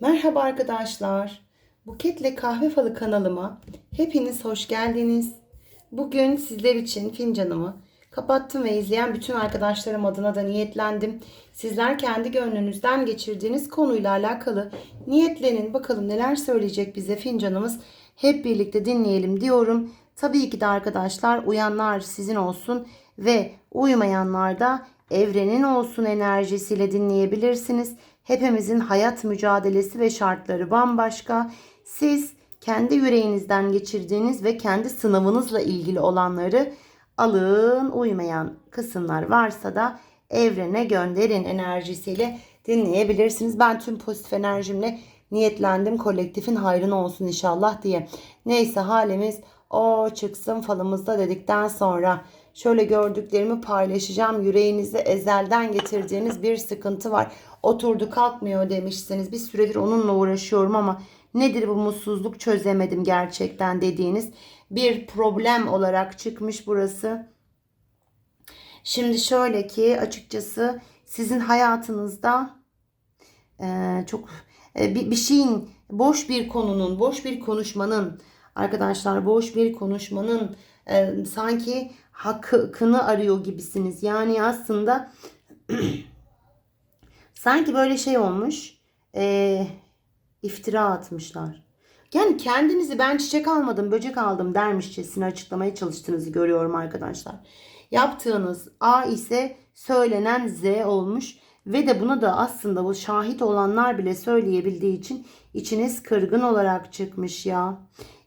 Merhaba arkadaşlar. Buketle Kahve Falı kanalıma hepiniz hoş geldiniz. Bugün sizler için fincanımı kapattım ve izleyen bütün arkadaşlarım adına da niyetlendim. Sizler kendi gönlünüzden geçirdiğiniz konuyla alakalı niyetlenin bakalım neler söyleyecek bize fincanımız. Hep birlikte dinleyelim diyorum. Tabii ki de arkadaşlar uyanlar sizin olsun ve uyumayanlar da evrenin olsun enerjisiyle dinleyebilirsiniz. Hepimizin hayat mücadelesi ve şartları bambaşka. Siz kendi yüreğinizden geçirdiğiniz ve kendi sınavınızla ilgili olanları alın. Uymayan kısımlar varsa da evrene gönderin enerjisiyle dinleyebilirsiniz. Ben tüm pozitif enerjimle niyetlendim kolektifin hayrına olsun inşallah diye. Neyse halimiz o çıksın falımızda dedikten sonra şöyle gördüklerimi paylaşacağım. Yüreğinizde ezelden getirdiğiniz bir sıkıntı var. Oturdu kalkmıyor demişsiniz. Bir süredir onunla uğraşıyorum ama nedir bu mutsuzluk çözemedim gerçekten dediğiniz bir problem olarak çıkmış burası. Şimdi şöyle ki açıkçası sizin hayatınızda e, çok e, bir, bir şeyin boş bir konunun, boş bir konuşmanın arkadaşlar boş bir konuşmanın e, sanki hakkını arıyor gibisiniz. Yani aslında sanki böyle şey olmuş. E, iftira atmışlar. Yani kendinizi ben çiçek almadım, böcek aldım dermişçesine açıklamaya çalıştığınızı görüyorum arkadaşlar. Yaptığınız A ise söylenen Z olmuş ve de buna da aslında bu şahit olanlar bile söyleyebildiği için içiniz kırgın olarak çıkmış ya.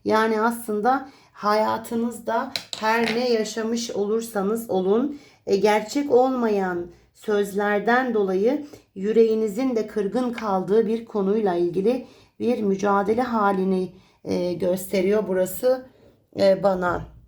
Yani aslında hayatınızda her ne yaşamış olursanız olun e, gerçek olmayan sözlerden dolayı yüreğinizin de kırgın kaldığı bir konuyla ilgili bir mücadele halini e, gösteriyor burası e, bana.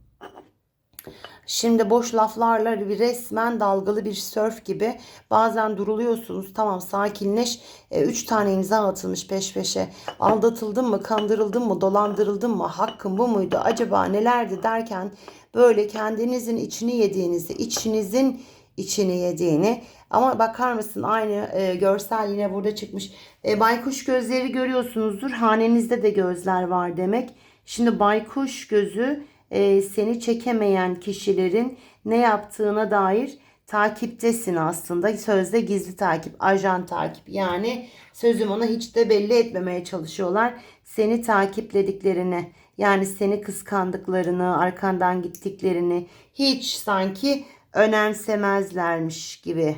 Şimdi boş laflarla resmen dalgalı bir sörf gibi bazen duruluyorsunuz. Tamam sakinleş. E, üç tane imza atılmış peş peşe. Aldatıldım mı kandırıldım mı dolandırıldım mı hakkım bu muydu acaba nelerdi derken böyle kendinizin içini yediğinizi içinizin içini yediğini ama bakar mısın aynı e, görsel yine burada çıkmış. E, baykuş gözleri görüyorsunuzdur hanenizde de gözler var demek. Şimdi baykuş gözü e, seni çekemeyen kişilerin ne yaptığına dair takiptesin aslında. Sözde gizli takip, ajan takip. Yani sözüm ona hiç de belli etmemeye çalışıyorlar. Seni takiplediklerini, yani seni kıskandıklarını, arkandan gittiklerini hiç sanki önemsemezlermiş gibi.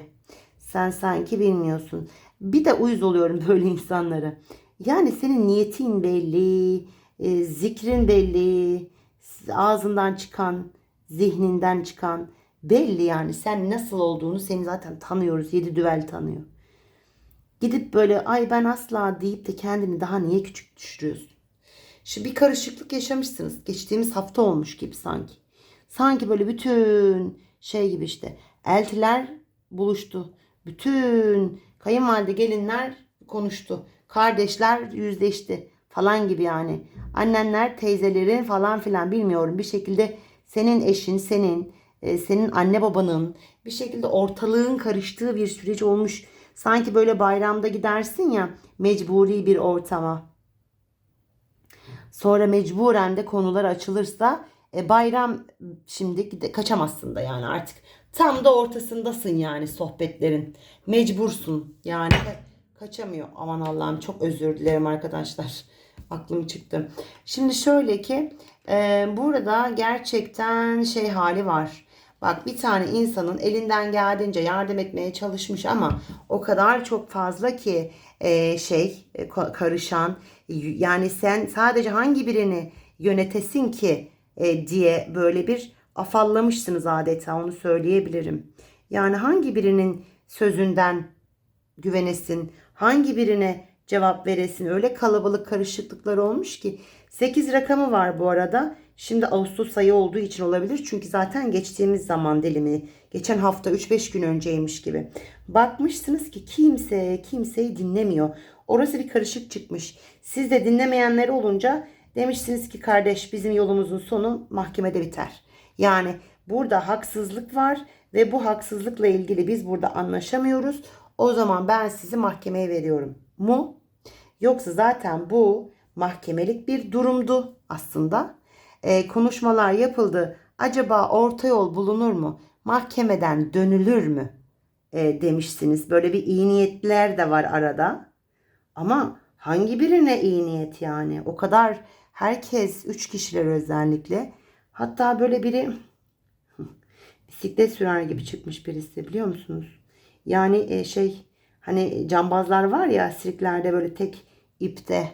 Sen sanki bilmiyorsun. Bir de uyuz oluyorum böyle insanlara. Yani senin niyetin belli, e, zikrin belli, ağzından çıkan, zihninden çıkan belli yani. Sen nasıl olduğunu seni zaten tanıyoruz. Yedi düvel tanıyor. Gidip böyle ay ben asla deyip de kendini daha niye küçük düşürüyorsun? Şu bir karışıklık yaşamışsınız. Geçtiğimiz hafta olmuş gibi sanki. Sanki böyle bütün şey gibi işte eltiler buluştu. Bütün kayınvalide gelinler konuştu. Kardeşler yüzleşti falan gibi yani. Annenler, teyzelerin falan filan bilmiyorum. Bir şekilde senin eşin, senin, e, senin anne babanın bir şekilde ortalığın karıştığı bir süreç olmuş. Sanki böyle bayramda gidersin ya mecburi bir ortama. Sonra mecburen de konular açılırsa e, bayram şimdi kaçamazsın da yani artık tam da ortasındasın yani sohbetlerin. Mecbursun yani kaçamıyor. Aman Allah'ım çok özür dilerim arkadaşlar. Aklım çıktı. Şimdi şöyle ki e, burada gerçekten şey hali var. Bak bir tane insanın elinden geldiğince yardım etmeye çalışmış ama o kadar çok fazla ki e, şey e, karışan yani sen sadece hangi birini yönetesin ki e, diye böyle bir afallamışsınız adeta onu söyleyebilirim. Yani hangi birinin sözünden güvenesin, hangi birine cevap veresin. Öyle kalabalık karışıklıklar olmuş ki 8 rakamı var bu arada. Şimdi Ağustos ayı olduğu için olabilir. Çünkü zaten geçtiğimiz zaman dilimi geçen hafta 3-5 gün önceymiş gibi. Bakmışsınız ki kimse kimseyi dinlemiyor. Orası bir karışık çıkmış. Siz de dinlemeyenler olunca demişsiniz ki kardeş bizim yolumuzun sonu mahkemede biter. Yani burada haksızlık var ve bu haksızlıkla ilgili biz burada anlaşamıyoruz. O zaman ben sizi mahkemeye veriyorum mu? Yoksa zaten bu mahkemelik bir durumdu aslında. Ee, konuşmalar yapıldı. Acaba orta yol bulunur mu? Mahkemeden dönülür mü? Ee, demişsiniz. Böyle bir iyi niyetler de var arada. Ama hangi birine iyi niyet yani? O kadar herkes, üç kişiler özellikle. Hatta böyle biri bisiklet sürer gibi çıkmış birisi biliyor musunuz? Yani e, şey hani cambazlar var ya sirklerde böyle tek ipte.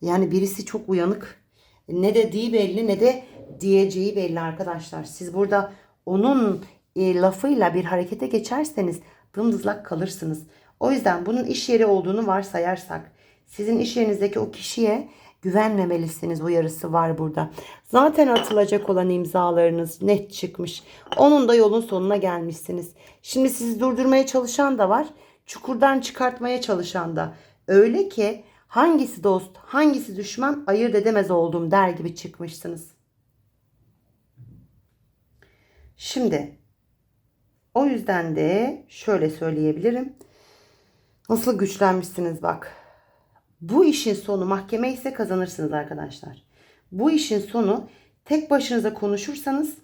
Yani birisi çok uyanık. Ne dediği belli ne de diyeceği belli arkadaşlar. Siz burada onun e, lafıyla bir harekete geçerseniz dımdızlak kalırsınız. O yüzden bunun iş yeri olduğunu varsayarsak sizin iş yerinizdeki o kişiye güvenmemelisiniz uyarısı var burada. Zaten atılacak olan imzalarınız net çıkmış. Onun da yolun sonuna gelmişsiniz. Şimdi sizi durdurmaya çalışan da var. Çukurdan çıkartmaya çalışan da. Öyle ki hangisi dost, hangisi düşman ayırt edemez oldum der gibi çıkmışsınız. Şimdi o yüzden de şöyle söyleyebilirim. Nasıl güçlenmişsiniz bak. Bu işin sonu mahkeme ise kazanırsınız arkadaşlar. Bu işin sonu tek başınıza konuşursanız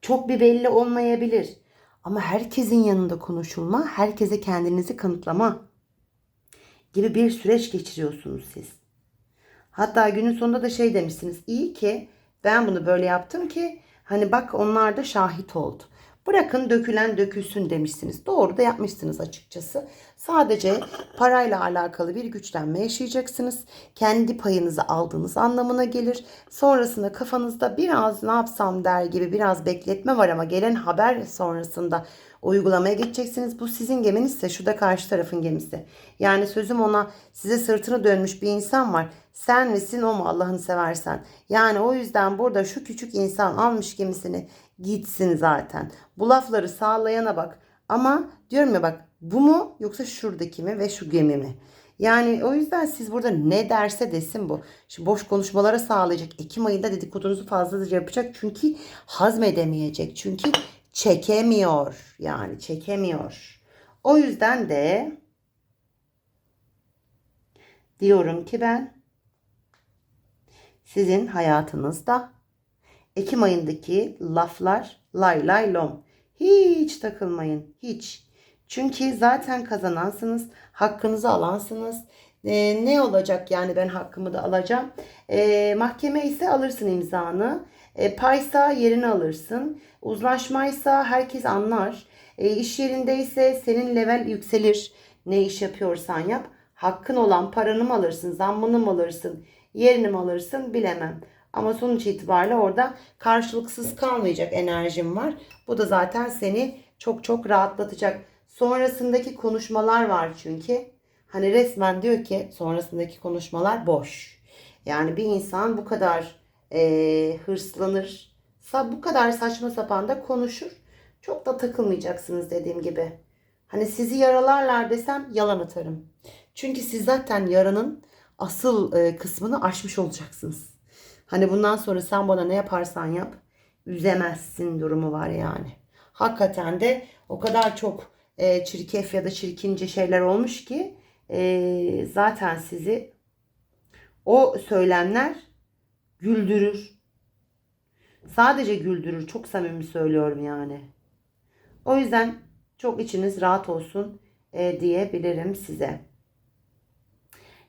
çok bir belli olmayabilir. Ama herkesin yanında konuşulma, herkese kendinizi kanıtlama gibi bir süreç geçiriyorsunuz siz. Hatta günün sonunda da şey demişsiniz. İyi ki ben bunu böyle yaptım ki hani bak onlar da şahit oldu. Bırakın dökülen dökülsün demişsiniz. Doğru da yapmışsınız açıkçası. Sadece parayla alakalı bir güçlenme yaşayacaksınız. Kendi payınızı aldığınız anlamına gelir. Sonrasında kafanızda biraz ne yapsam der gibi biraz bekletme var ama gelen haber sonrasında uygulamaya geçeceksiniz. Bu sizin geminiz ise şu da karşı tarafın gemisi. Yani sözüm ona size sırtını dönmüş bir insan var. Sen misin o mu Allah'ını seversen. Yani o yüzden burada şu küçük insan almış gemisini gitsin zaten. Bu lafları sağlayana bak. Ama diyorum ya bak bu mu yoksa şuradaki mi ve şu gemi mi? Yani o yüzden siz burada ne derse desin bu. Şimdi boş konuşmalara sağlayacak. Ekim ayında dedikodunuzu fazlaca yapacak. Çünkü hazmedemeyecek. Çünkü çekemiyor. Yani çekemiyor. O yüzden de diyorum ki ben sizin hayatınızda Ekim ayındaki laflar lay lay lom. Hiç takılmayın. Hiç. Çünkü zaten kazanansınız. Hakkınızı alansınız. Ee, ne olacak yani ben hakkımı da alacağım. Ee, mahkeme ise alırsın imzanı. E, paysa yerini alırsın. Uzlaşmaysa herkes anlar. E, iş yerindeyse senin level yükselir. Ne iş yapıyorsan yap. Hakkın olan paranı mı alırsın, zammını mı alırsın, yerini mi alırsın bilemem. Ama sonuç itibariyle orada karşılıksız kalmayacak enerjim var. Bu da zaten seni çok çok rahatlatacak. Sonrasındaki konuşmalar var çünkü. Hani resmen diyor ki sonrasındaki konuşmalar boş. Yani bir insan bu kadar e, hırslanırsa bu kadar saçma sapan da konuşur. Çok da takılmayacaksınız dediğim gibi. Hani sizi yaralarlar desem yalan atarım. Çünkü siz zaten yaranın asıl e, kısmını aşmış olacaksınız. Hani bundan sonra sen bana ne yaparsan yap üzemezsin durumu var yani. Hakikaten de o kadar çok e, çirkef ya da çirkince şeyler olmuş ki e, zaten sizi o söylemler güldürür. Sadece güldürür. Çok samimi söylüyorum yani. O yüzden çok içiniz rahat olsun e, diyebilirim size.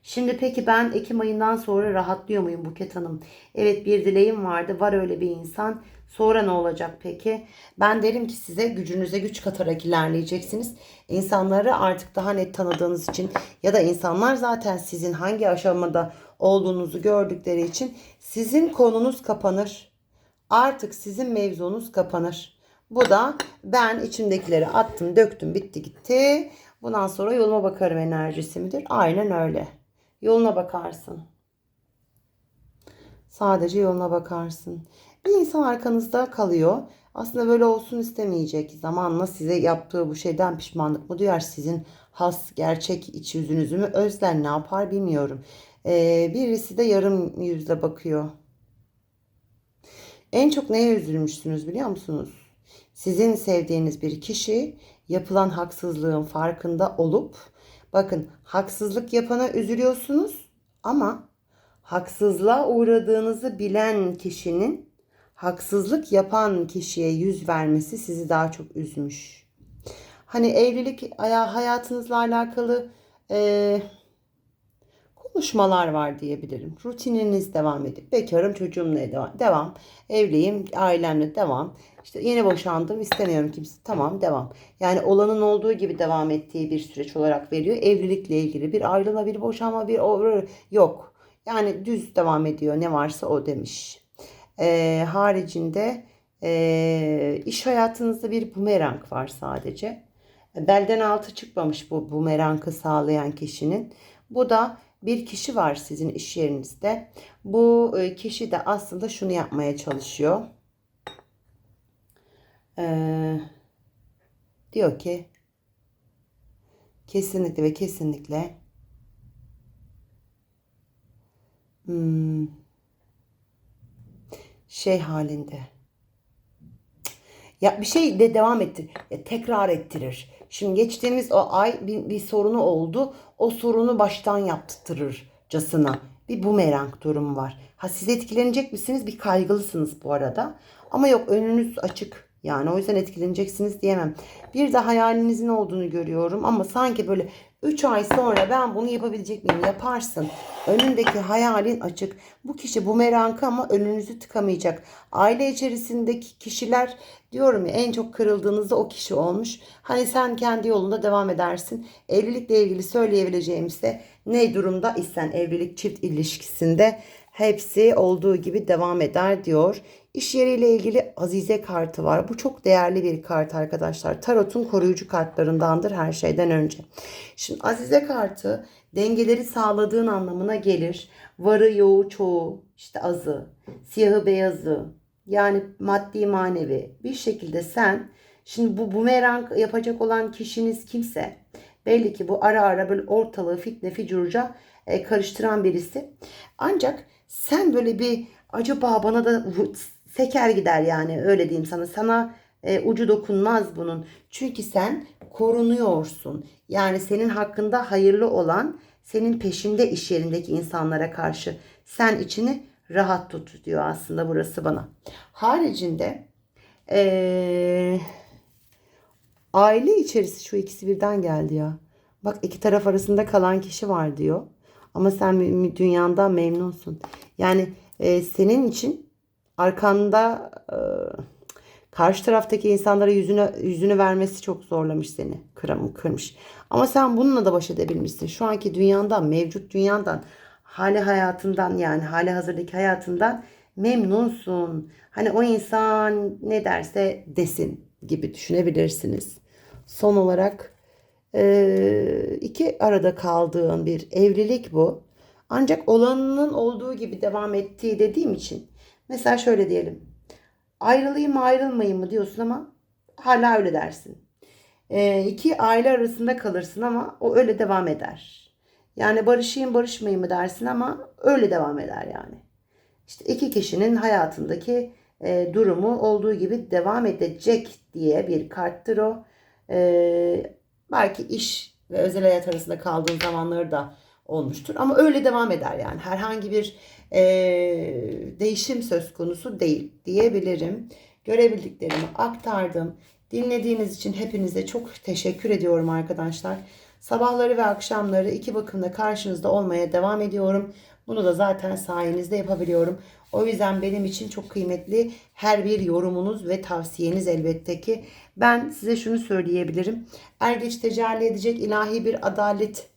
Şimdi peki ben Ekim ayından sonra rahatlıyor muyum Buket Hanım? Evet bir dileğim vardı. Var öyle bir insan. Sonra ne olacak peki? Ben derim ki size gücünüze güç katarak ilerleyeceksiniz. İnsanları artık daha net tanıdığınız için ya da insanlar zaten sizin hangi aşamada olduğunuzu gördükleri için sizin konunuz kapanır. Artık sizin mevzunuz kapanır. Bu da ben içimdekileri attım, döktüm, bitti gitti. Bundan sonra yoluma bakarım enerjisi midir? Aynen öyle. Yoluna bakarsın. Sadece yoluna bakarsın. Bir insan arkanızda kalıyor. Aslında böyle olsun istemeyecek. Zamanla size yaptığı bu şeyden pişmanlık mı duyar? Sizin has, gerçek iç yüzünüzü mü özler? Ne yapar bilmiyorum. Ee, birisi de yarım yüzle bakıyor. En çok neye üzülmüşsünüz biliyor musunuz? Sizin sevdiğiniz bir kişi yapılan haksızlığın farkında olup Bakın haksızlık yapana üzülüyorsunuz ama haksızlığa uğradığınızı bilen kişinin haksızlık yapan kişiye yüz vermesi sizi daha çok üzmüş. Hani evlilik aya- hayatınızla alakalı eee, konuşmalar var diyebilirim. Rutininiz devam edip bekarım çocuğumla devam. Evliyim ailemle devam. İşte yeni boşandım istemiyorum kimse. Tamam devam. Yani olanın olduğu gibi devam ettiği bir süreç olarak veriyor. Evlilikle ilgili bir ayrılma bir boşanma bir yok. Yani düz devam ediyor ne varsa o demiş. Ee, haricinde ee, iş hayatınızda bir bumerang var sadece. Belden altı çıkmamış bu bumerangı sağlayan kişinin. Bu da bir kişi var sizin iş yerinizde. Bu e, kişi de aslında şunu yapmaya çalışıyor. Ee, diyor ki kesinlikle ve kesinlikle hmm, şey halinde. Ya bir şey de devam ettir, e, tekrar ettirir. Şimdi geçtiğimiz o ay bir, bir sorunu oldu. O sorunu baştan yaptırırcasına bir bumerang durum var. Ha siz etkilenecek misiniz? Bir kaygılısınız bu arada. Ama yok önünüz açık. Yani o yüzden etkileneceksiniz diyemem. Bir de hayalinizin olduğunu görüyorum ama sanki böyle 3 ay sonra ben bunu yapabilecek miyim? Yaparsın. Önündeki hayalin açık. Bu kişi bumerangı ama önünüzü tıkamayacak. Aile içerisindeki kişiler diyorum ya en çok kırıldığınızda o kişi olmuş. Hani sen kendi yolunda devam edersin. Evlilikle ilgili söyleyebileceğim ise ne durumda isen evlilik çift ilişkisinde hepsi olduğu gibi devam eder diyor. İş yeriyle ilgili Azize kartı var. Bu çok değerli bir kart arkadaşlar. Tarot'un koruyucu kartlarındandır her şeyden önce. Şimdi Azize kartı dengeleri sağladığın anlamına gelir. Varı yoğu çoğu işte azı, siyahı beyazı yani maddi manevi bir şekilde sen şimdi bu bumerang yapacak olan kişiniz kimse belli ki bu ara ara böyle ortalığı fitne ficurca e, karıştıran birisi. Ancak sen böyle bir acaba bana da seker gider yani öyle diyeyim sana. Sana e, ucu dokunmaz bunun. Çünkü sen korunuyorsun. Yani senin hakkında hayırlı olan senin peşinde iş yerindeki insanlara karşı sen içini rahat tut diyor aslında burası bana. Haricinde eee aile içerisi şu ikisi birden geldi ya. Bak iki taraf arasında kalan kişi var diyor. Ama sen dünyandan memnunsun. Yani e, senin için arkanda e, karşı taraftaki insanlara yüzünü yüzünü vermesi çok zorlamış seni. Kıram, kırmış. Ama sen bununla da baş edebilmişsin. Şu anki dünyandan, mevcut dünyandan, hali hayatından yani hali hazırdaki hayatından memnunsun. Hani o insan ne derse desin gibi düşünebilirsiniz. Son olarak iki arada kaldığın bir evlilik bu. Ancak olanının olduğu gibi devam ettiği dediğim için mesela şöyle diyelim. Ayrılayım mı ayrılmayayım mı diyorsun ama hala öyle dersin. Ee, iki aile arasında kalırsın ama o öyle devam eder. Yani barışayım barışmayayım mı dersin ama öyle devam eder yani. İşte iki kişinin hayatındaki e, durumu olduğu gibi devam edecek diye bir karttır o. E, belki iş ve özel hayat arasında kaldığın zamanları da olmuştur. Ama öyle devam eder yani. Herhangi bir e, değişim söz konusu değil diyebilirim. Görebildiklerimi aktardım. Dinlediğiniz için hepinize çok teşekkür ediyorum arkadaşlar. Sabahları ve akşamları iki bakımda karşınızda olmaya devam ediyorum. Bunu da zaten sayenizde yapabiliyorum. O yüzden benim için çok kıymetli her bir yorumunuz ve tavsiyeniz elbette ki. Ben size şunu söyleyebilirim. Er geç tecelli edecek ilahi bir adalet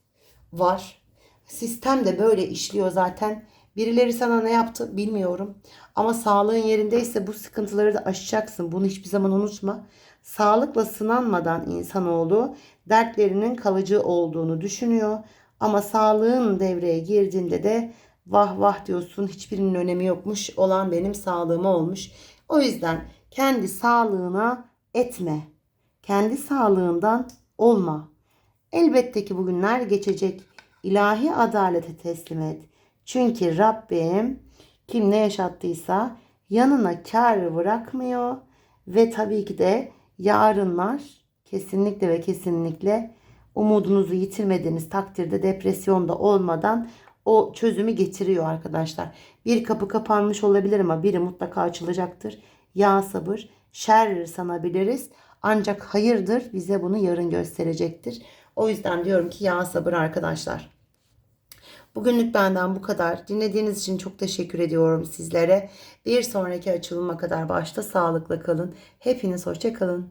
var. Sistem de böyle işliyor zaten. Birileri sana ne yaptı bilmiyorum. Ama sağlığın yerindeyse bu sıkıntıları da aşacaksın. Bunu hiçbir zaman unutma. Sağlıkla sınanmadan insanoğlu dertlerinin kalıcı olduğunu düşünüyor. Ama sağlığın devreye girdiğinde de vah vah diyorsun hiçbirinin önemi yokmuş olan benim sağlığıma olmuş. O yüzden kendi sağlığına etme. Kendi sağlığından olma. Elbette ki bugünler geçecek. İlahi adalete teslim et. Çünkü Rabbim kim ne yaşattıysa yanına kar bırakmıyor ve tabii ki de yarınlar kesinlikle ve kesinlikle umudunuzu yitirmediğiniz takdirde depresyonda olmadan o çözümü getiriyor arkadaşlar. Bir kapı kapanmış olabilir ama biri mutlaka açılacaktır. Ya sabır, şer sanabiliriz. Ancak hayırdır bize bunu yarın gösterecektir. O yüzden diyorum ki ya sabır arkadaşlar. Bugünlük benden bu kadar. Dinlediğiniz için çok teşekkür ediyorum sizlere. Bir sonraki açılıma kadar başta sağlıkla kalın. Hepiniz hoşça kalın.